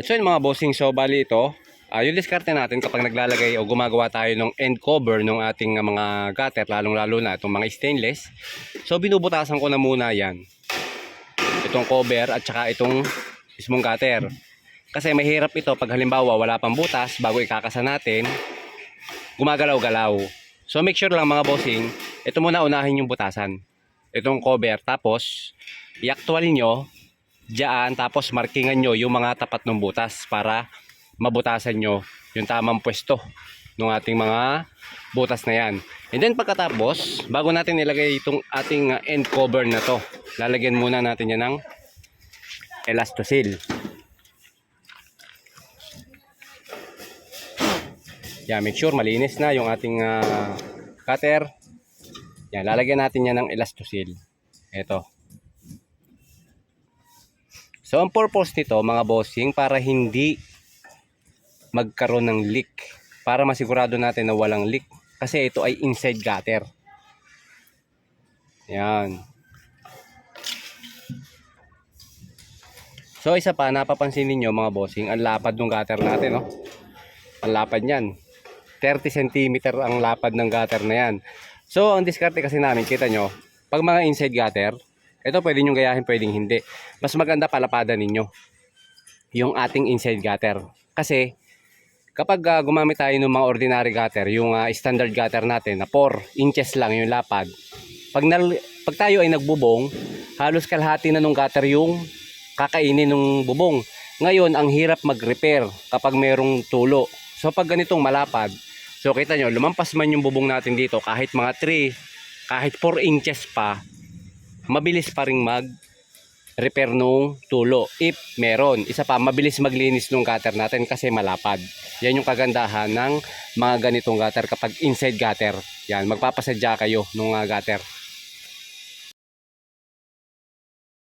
At so yun mga bossing, so bali ito, ah, yung diskarte natin kapag naglalagay o gumagawa tayo ng end cover ng ating ah, mga gutter, lalong lalo na itong mga stainless. So binubutasan ko na muna yan. Itong cover at saka itong mismong gutter. Kasi mahirap ito pag halimbawa wala pang butas bago ikakasa natin, gumagalaw-galaw. So make sure lang mga bossing, ito muna unahin yung butasan. Itong cover tapos i-actual nyo diyan tapos markingan nyo yung mga tapat ng butas para mabutasan nyo yung tamang pwesto ng ating mga butas na yan. And then pagkatapos, bago natin ilagay itong ating uh, end cover na to, lalagyan muna natin yan ng elastosil. Yan, make sure malinis na yung ating ah, cutter. Yan, lalagyan natin yan ng elastosil. Ito. So, ang purpose nito, mga bossing, para hindi magkaroon ng leak. Para masigurado natin na walang leak. Kasi ito ay inside gutter. Yan. So, isa pa, napapansin ninyo mga bossing, ang lapad ng gutter natin, no? Ang lapad niyan. 30 cm ang lapad ng gutter na yan. So, ang diskarte kasi namin, kita nyo, pag mga inside gutter, ito pwede nyo gayahin, pwedeng hindi. Mas maganda palapadan ninyo yung ating inside gutter. Kasi, kapag ah, gumamit tayo ng mga ordinary gutter, yung ah, standard gutter natin na 4 inches lang yung lapad, pag, nal- pag tayo ay nagbubong, halos kalahati na nung gutter yung kakainin ng bubong. Ngayon, ang hirap mag-repair kapag merong tulo. So, pag ganitong malapad, so kita nyo, lumampas man yung bubong natin dito, kahit mga 3, kahit 4 inches pa, mabilis pa rin mag repair nung tulo if meron. Isa pa, mabilis maglinis nung gutter natin kasi malapad. Yan yung kagandahan ng mga ganitong gutter kapag inside gutter. Yan, magpapasadya kayo nung uh, gutter.